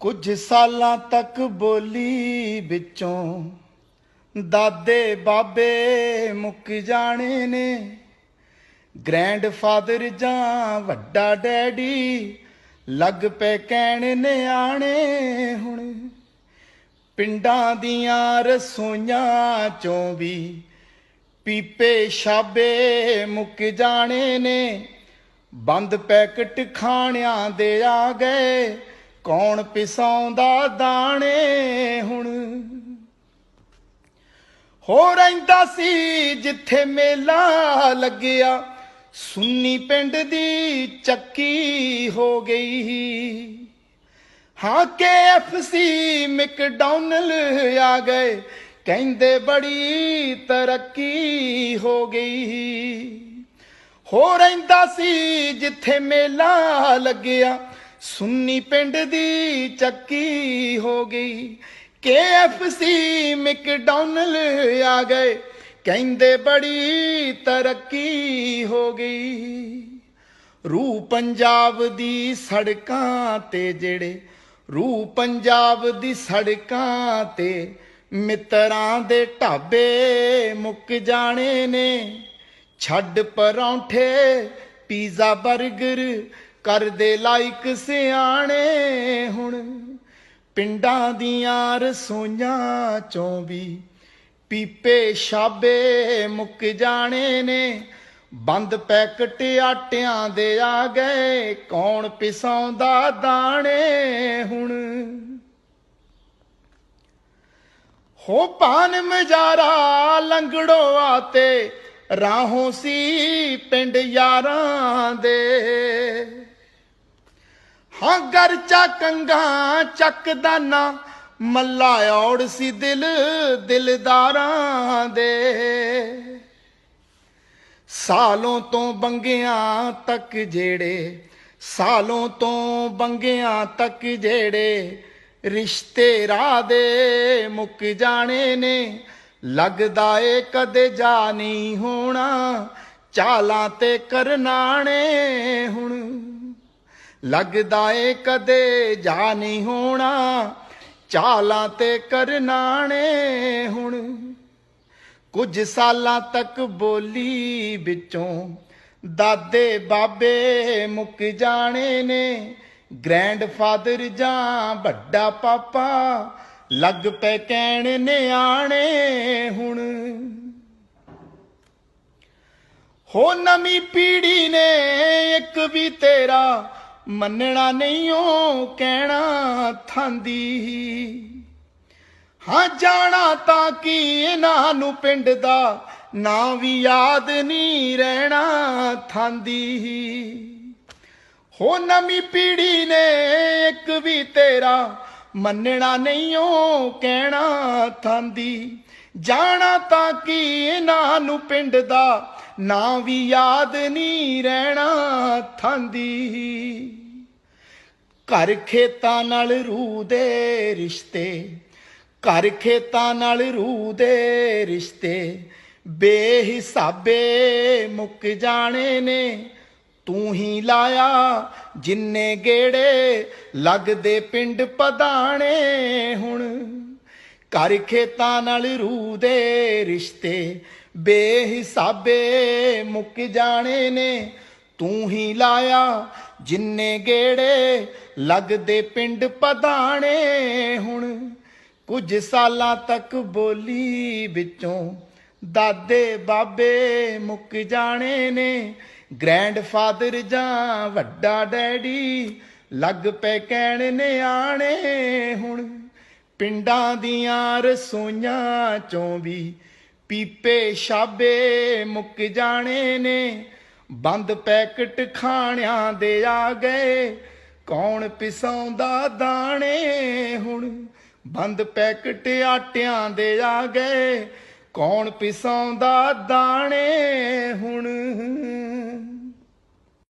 ਕੁਝ ਸਾਲਾਂ ਤੱਕ ਬੋਲੀ ਵਿੱਚੋਂ ਦਾਦੇ ਬਾਬੇ ਮੁੱਕ ਜਾਣੇ ਨੇ। ਗ੍ਰੈਂਡਫਾਦਰ ਜਾਂ ਵੱਡਾ ਡੈਡੀ ਲੱਗ ਪਏ ਕਹਿਣ ਨਿਆਣੇ ਹੁਣ। ਪਿੰਡਾਂ ਦੀਆਂ ਰਸੋਈਆਂ ਚੋਂ ਵੀ ਪੀਪੇ ਛਾਬੇ ਮੁੱਕ ਜਾਣੇ ਨੇ। ਬੰਦ ਪੈਕਟ ਖਾਣਿਆਂ ਦੇ ਆ ਗਏ। ਕੌਣ ਪਿਸਾਉਂਦਾ ਦਾਣੇ ਹੁਣ? ਹੋ ਰਹਿੰਦਾ ਸੀ ਜਿੱਥੇ ਮੇਲਾ ਲੱਗਿਆ। ਸੁੰਨੀ ਪਿੰਡ ਦੀ ਚੱਕੀ ਹੋ ਗਈ। ਹਾਂ KFC ਮੈਕਡੋਨਲ ਆ ਗਏ। ਕਹਿੰਦੇ ਬੜੀ ਤਰੱਕੀ ਹੋ ਗਈ। ਹੋ ਰਹਿੰਦਾ ਸੀ ਜਿੱਥੇ ਮੇਲਾ ਲੱਗਿਆ। ਸੁੰਨੀ ਪਿੰਡ ਦੀ ਚੱਕੀ ਹੋ ਗਈ। KFC ਮੈਕਡੋਨਲ ਆ ਗਏ। ਕਹਿੰਦੇ ਬੜੀ ਤਰੱਕੀ ਹੋ ਗਈ। ਰੂ ਪੰਜਾਬ ਦੀ ਸੜਕਾਂ ਤੇ ਜਿਹੜੇ, ਰੂ ਪੰਜਾਬ ਦੀ ਸੜਕਾਂ ਤੇ ਮਿੱਤਰਾਂ ਦੇ ਢਾਬੇ ਮੁੱਕ ਜਾਣੇ ਨੇ। ਛੱਡ ਪਰੌਂਠੇ, ਪੀਜ਼ਾ 버ਗਰ ਕਰਦੇ ਲਾਇਕ ਸਿਆਣੇ ਹੁਣ। ਪਿੰਡਾਂ ਦੀਆਂ ਰਸੋਈਆਂ ਚੋਂ ਵੀ ਪੀਪੇ ਛਾਬੇ ਮੁੱਕ ਜਾਣੇ ਨੇ। ਬੰਦ ਪੈਕਟ ਆਟਿਆਂ ਦੇ ਆ ਗਏ, ਕੌਣ ਪਿਸਾਉਂਦਾ ਦਾਣੇ ਹੁਣ। ਹੋ ਪਾਨ ਮਜਾਰਾ ਲੰਗੜੋ ਆਤੇ ਰਾਹੋਂ ਸੀ ਪਿੰਡ ਯਾਰਾਂ ਦੇ। ਹਾਂ ਗਰਚਾ ਕੰਗਾ ਚੱਕਦਾ ਨਾ ਮੱਲਾ ਔੜ ਸੀ ਦਿਲ ਦਿਲਦਾਰਾਂ ਦੇ। ਸਾਲੋਂ ਤੋਂ ਬੰਗਿਆਂ ਤੱਕ ਜਿਹੜੇ ਸਾਲੋਂ ਤੋਂ ਬੰਗਿਆਂ ਤੱਕ ਜਿਹੜੇ ਰਿਸ਼ਤੇ ਰਾਹ ਦੇ ਮੁੱਕ ਜਾਣੇ ਨੇ ਲੱਗਦਾ ਏ ਕਦੇ ਜਾ ਨਹੀਂ ਹੋਣਾ, ਚਾਲਾਂ ਤੇ ਕਰਨਾਣੇ ਹੁਣ। ਲੱਗਦਾ ਏ ਕਦੇ ਜਾ ਨਹੀਂ ਹੋਣਾ, ਚਾਲਾਂ ਤੇ ਕਰਨਾਣੇ ਹੁਣ। ਕੁਝ ਸਾਲਾਂ ਤੱਕ ਬੋਲੀ ਵਿੱਚੋਂ ਦਾਦੇ ਬਾਬੇ ਮੁੱਕ ਜਾਣੇ ਨੇ, ਗ੍ਰੈਂਡਫਾਦਰ ਜਾਂ ਵੱਡਾ ਪਾਪਾ ਲੱਗ ਪੈ ਕਹਿਣ ਨਿਆਣੇ ਹੁਣ। ਹੋ ਨਵੀਂ ਪੀੜੀ ਨੇ ਇੱਕ ਵੀ ਤੇਰਾ ਮੰਨਣਾ ਨਹੀਂ ਓ ਕਹਿਣਾ ਥਾਂਦੀ। ਹਾਂ, ਜਾਣਾ ਤਾਂ ਕੀ ਇਹਨਾਂ ਨੂੰ ਪਿੰਡ ਦਾ, ਨਾਂ ਵੀ ਯਾਦ ਨਹੀਂ ਰਹਿਣਾ ਥਾਂਦੀ। ਹੋ ਨਵੀਂ ਪੀੜੀ ਨੇ ਇੱਕ ਵੀ ਤੇਰਾ ਮੰਨਣਾ ਨਹੀਂ ਓ ਕਹਿਣਾ ਥਾਂਦੀ। ਜਾਣਾ ਤਾਂ ਕੀ ਇਹਨਾਂ ਨੂੰ ਪਿੰਡ ਦਾ, ਨਾਂ ਵੀ ਯਾਦ ਨਹੀਂ ਰਹਿਣਾ ਥਾਂਦੀ। ਘਰ ਖੇਤਾਂ ਨਾਲ ਰੂਹ ਦੇ ਰਿਸ਼ਤੇ, ਘਰ ਖੇਤਾਂ ਨਾਲ ਰੂਹ ਦੇ ਰਿਸ਼ਤੇ, ਬੇਹਿਸਾਬੇ ਮੁੱਕ ਜਾਣੇ ਨੇ। ਤੂੰ ਹੀ ਲਾਇਆ, ਜਿੰਨੇ ਗੇੜੇ ਲੱਗਦੇ ਪਿੰਡ ਪਦਾਣੇ ਹੁਣ। ਘਰ ਖੇਤਾਂ ਨਾਲ ਰੂਹ ਦੇ ਰਿਸ਼ਤੇ ਬੇਹਿਸਾਬੇ ਮੁੱਕ ਜਾਣੇ ਨੇ। ਤੂੰ ਹੀ ਲਾਇਆ, ਜਿੰਨੇ ਗੇੜੇ ਲੱਗਦੇ ਪਿੰਡ ਪਦਾਣੇ ਹੁਣ। ਕੁਝ ਸਾਲਾਂ ਤੱਕ ਬੋਲੀ ਵਿੱਚੋਂ ਦਾਦੇ ਬਾਬੇ ਮੁੱਕ ਜਾਣੇ ਨੇ। ਗ੍ਰੈਂਡਫਾਦਰ ਜਾਂ ਵੱਡਾ ਡੈਡੀ, ਲੱਗ ਪੈ ਕਹਿਣ ਨਿਆਣੇ ਹੁਣ। ਪਿੰਡਾਂ ਦੀਆਂ ਰਸੋਈਆਂ ਚੋਂ ਵੀ ਪੀਪੇ ਛਾਬੇ ਮੁੱਕ ਜਾਣੇ ਨੇ। ਬੰਦ ਪੈਕਟ ਖਾਣਿਆਂ ਦੇ ਆ ਗਏ, ਕੌਣ ਪਿਸਾਉਂਦਾ ਦਾਣੇ ਹੁਣ? ਬੰਦ ਪੈਕਟ ਆਟਿਆਂ ਦੇ ਆ ਗਏ ਕੌਣ ਪਿਸਾਉਂਦਾ ਦਾਣੇ ਹੁਣ?